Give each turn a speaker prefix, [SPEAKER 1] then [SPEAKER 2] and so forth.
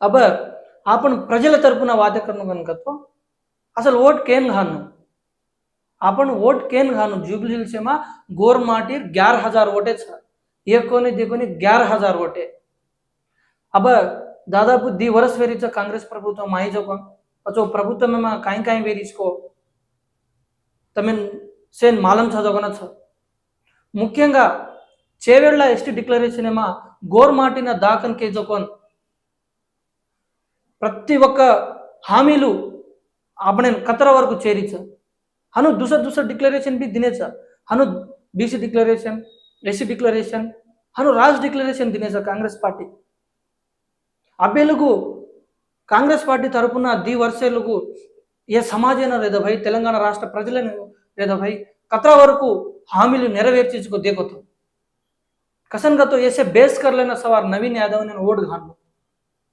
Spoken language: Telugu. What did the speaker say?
[SPEAKER 1] अब आपण ప్రజల తరపున వాదకరణం కనుకతో అసలు ఓట్ కేన్ ఘాను आपण ఓట్ కేన్ ఘాను జూబ్లీ హిల్సేమా గోర్ మాటిర్ గ్యార్ హజార్ ఓటే ఏకోని దిగుని గ్యార్ హజార్ ఓటే. అబ దాదాపు ది వరస్ వేరిచ కాంగ్రెస్ ప్రభుత్వం మాయి జోక అచో ప్రభుత్వం కాయి కాయి వేరిచుకో తమ సేన్ మాలం చదవగన ముఖ్యంగా చేవేళ్ళ ఎస్టీ డిక్లరేషన్ ఏమా? గోర్ మాటిన దాకన్ కే జోకోన్ ప్రతి ఒక్క హామీలు అబ్బాయి ఖతర వరకు చేరించా అను దుస దుసర్ డిక్లరేషన్ బి తినేసా అను బీసీ డిక్లరేషన్ ఎస్సీ డిక్లరేషన్ అను రాజ్ డిక్లరేషన్ తినేసా కాంగ్రెస్ పార్టీ. అబ్బాయిలకు కాంగ్రెస్ పార్టీ తరపున ది వర్షలకు ఏ సమాజైనా లేదా భయ్? తెలంగాణ రాష్ట్ర ప్రజలను లేదా భయ్? కథ వరకు హామీలు నెరవేర్చుకో కసన్ గతో ఏసే బేస్కర్లైన సవార్ నవీన్ యాదవ్ నేను ఓటు హాను